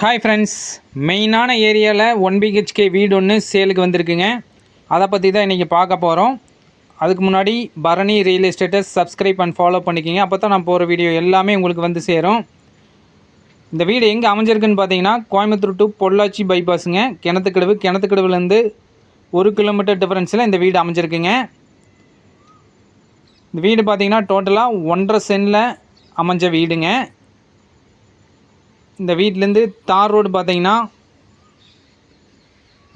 Hi friends மெயினான ஏரியாவில் one BHK வீடு ஒன்று சேலுக்கு வந்திருக்குங்க. அதை பற்றி தான் இன்றைக்கி பார்க்க போகிறோம் அதுக்கு முன்னாடி பரணி ரியல் எஸ்டேட்டை சப்ஸ்கிரைப் அண்ட் ஃபாலோ பண்ணிக்கிங்க. அப்போ தான் நான் போகிற வீடியோ எல்லாமே உங்களுக்கு வந்து சேரும். இந்த வீடு எங்கே அமைஞ்சிருக்குன்னு பார்த்தீங்கன்னா கோயம்புத்தூர் டு பொள்ளாச்சி பைபாஸுங்க கிணத்துக்கடவு கிணத்துக்கடவுலேருந்து ஒரு கிலோமீட்டர் டிஃப்ரென்ஸில் இந்த வீடு அமைஞ்சிருக்குங்க. இந்த வீடு பார்த்தீங்கன்னா டோட்டலாக ஒன்றரை சென்டில் அமைஞ்ச வீடுங்க. இந்த வீட்டிலேருந்து தார் ரோடு பார்த்தீங்கன்னா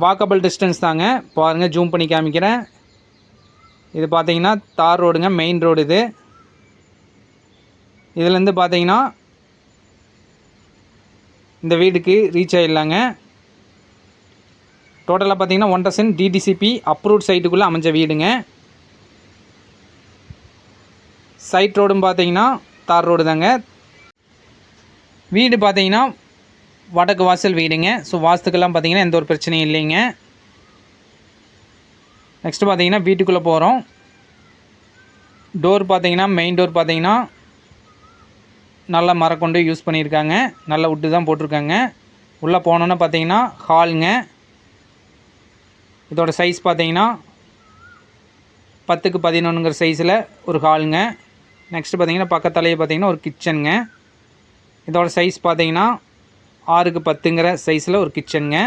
வாக்கபிள் டிஸ்டன்ஸ் தாங்க. பாருங்கள் ஜூம் பண்ணி காமிக்கிறேன். இது பார்த்தீங்கன்னா தார் ரோடுங்க மெயின் ரோடு இது. இதுலேருந்து பார்த்தீங்கன்னா இந்த வீடுக்கு ரீச் ஆகிடலாங்க டோட்டலாக பார்த்தீங்கன்னா ஒன் சென்ட் டிடிசிபி அப்ரூவ்ட் சைட்டுக்குள்ளே அமைஞ்ச வீடுங்க. சைட் ரோடும் பார்த்தீங்கன்னா தார் ரோடு தாங்க. வீடு பார்த்தீங்கன்னா வடக்கு வாசல் வீடுங்க. ஸோ வாஸ்துக்கெல்லாம் பார்த்தீங்கன்னா எந்த ஒரு பிரச்சனையும் இல்லைங்க. நெக்ஸ்ட்டு பார்த்தீங்கன்னா வீட்டுக்குள்ளே போகிறோம் டோர் பார்த்தீங்கன்னா மெயின் டோர் பார்த்தீங்கன்னா நல்ல மரக்கொண்டு யூஸ் பண்ணியிருக்காங்க. நல்ல உட்டு தான் போட்டிருக்காங்க. உள்ளே போனோன்னு பார்த்தீங்கன்னா ஹாலுங்க இதோட சைஸ் பார்த்தீங்கன்னா பத்துக்கு பதினொன்றுங்கிற சைஸில் ஒரு ஹாலுங்க நெக்ஸ்ட்டு பார்த்தீங்கன்னா பக்கத்தாலேயே பார்த்தீங்கன்னா ஒரு கிச்சனுங்க இதோட சைஸ் பார்த்தீங்கன்னா ஆறுக்கு பத்துங்கிற சைஸில் ஒரு கிச்சனுங்க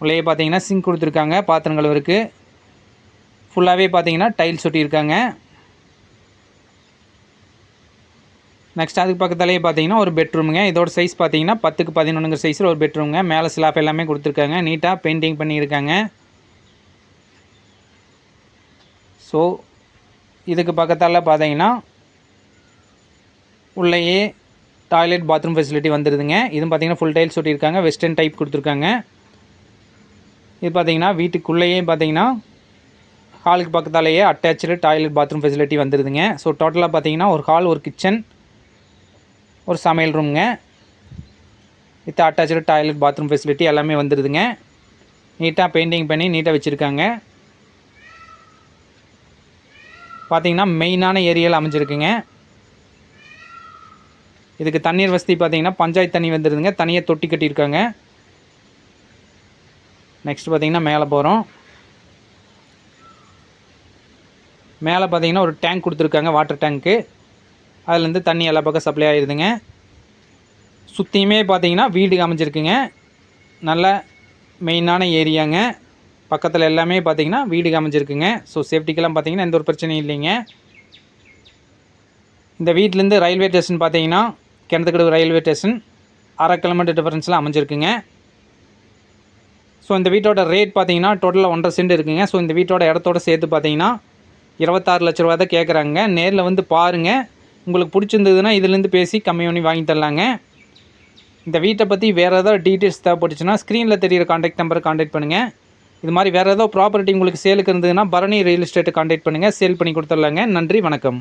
உள்ளேயே பார்த்தீங்கன்னா சிங்க் கொடுத்துருக்காங்க பாத்திரம் கழுவுறதுக்கு ஃபுல்லாகவே பார்த்தீங்கன்னா டைல்ஸ் ஒட்டியிருக்காங்க. நெக்ஸ்ட் அதுக்கு பக்கத்துலேயே பார்த்தீங்கன்னா ஒரு பெட்ரூமுங்க இதோட சைஸ் பார்த்தீங்கன்னா பத்துக்கு பதினொன்றுங்கிற சைஸில் ஒரு பெட்ரூமுங்க மேலே ஸ்லாப் எல்லாமே கொடுத்துருக்காங்க. நீட்டாக பெயிண்டிங் பண்ணியிருக்காங்க. ஸோ இதுக்கு பக்கத்தால் பார்த்தீங்கன்னா உள்ளேயே டாய்லெட் பாத்ரூம் ஃபெசிலிட்டி வந்துடுதுங்க இதுவும் பார்த்திங்கன்னா ஃபுல் டைல்ஸ் ஒட்டியிருக்காங்க. வெஸ்டர்ன் டைப் கொடுத்துருக்காங்க. இது பார்த்தீங்கன்னா வீட்டுக்குள்ளேயே பார்த்தீங்கன்னா ஹாலுக்கு பக்கத்தாலேயே அட்டாச்சு டாய்லெட் பாத்ரூம் ஃபெசிலிட்டி வந்துடுதுங்க ஸோ டோட்டலாக பார்த்தீங்கன்னா ஒரு ஹால் ஒரு கிச்சன் ஒரு சமையல் ரூம்ங்க with attach toilet bathroom facility எல்லாமே வந்துடுதுங்க நீட்டாக பெயிண்டிங் பண்ணி நீட்டாக வச்சுருக்காங்க. பார்த்தீங்கன்னா மெயினான ஏரியாவில் அமைஞ்சிருக்குங்க. இதுக்கு தண்ணீர் வசதி பார்த்தீங்கன்னா பஞ்சாயத்து தண்ணி வந்துருதுங்க. தனியாக தொட்டி கட்டியிருக்காங்க. நெக்ஸ்ட் பார்த்தீங்கன்னா மேலே போகிறோம் மேலே பார்த்தீங்கன்னா ஒரு டேங்க் கொடுத்துருக்காங்க வாட்டர் டேங்க்கு அதுலேருந்து தண்ணி எல்லா பக்கம் சப்ளை ஆகிடுதுங்க சுற்றியுமே பார்த்தீங்கன்னா வீடு அமைஞ்சிருக்குங்க. நல்ல மெயினான ஏரியாங்க. பக்கத்தில் எல்லாமே பார்த்தீங்கன்னா வீடு அமைஞ்சிருக்குங்க. ஸோ சேஃப்டிக்கெல்லாம் பார்த்தீங்கன்னா எந்த ஒரு பிரச்சனையும் இல்லைங்க. இந்த வீட்டிலேருந்து ரயில்வே ஸ்டேஷன் பார்த்தீங்கன்னா கிணத்துக்கடவு ரயில்வே ஸ்டேஷன் அரை கிலோமீட்டர் டிஃபரன்ஸில் அமைஞ்சிருக்குங்க. ஸோ இந்த வீட்டோட ரேட் பார்த்தீங்கன்னா டோட்டலாக ஒன்றரை சென்ட் இருக்குங்க. ஸோ இந்த வீட்டோட இடத்தோட சேர்த்து பார்த்தீங்கன்னா இருபத்தாறு லட்ச ரூபா தான் கேட்குறாங்க நேரில் வந்து பாருங்கள் உங்களுக்கு பிடிச்சிருந்ததுன்னா இதுலேருந்து பேசி கம்மி பண்ணி வாங்கி தரலாங்க. இந்த வீட்டை பற்றி வேறு ஏதாவது டீட்டெயில்ஸ் தேவைப்பட்டுச்சுன்னா ஸ்க்ரீனில் தெரியிற காண்டாக்ட் நம்பரை காண்டாக்ட் பண்ணுங்கள் இது மாதிரி வேறு ஏதோ ப்ராப்பர்ட்டி உங்களுக்கு சேலுக்கு இருந்ததுன்னா பரணி ரியல் எஸ்டேட்டை காண்டாக்ட் பண்ணுங்கள் சேல் பண்ணி கொடுத்துர்லாங்க நன்றி வணக்கம்.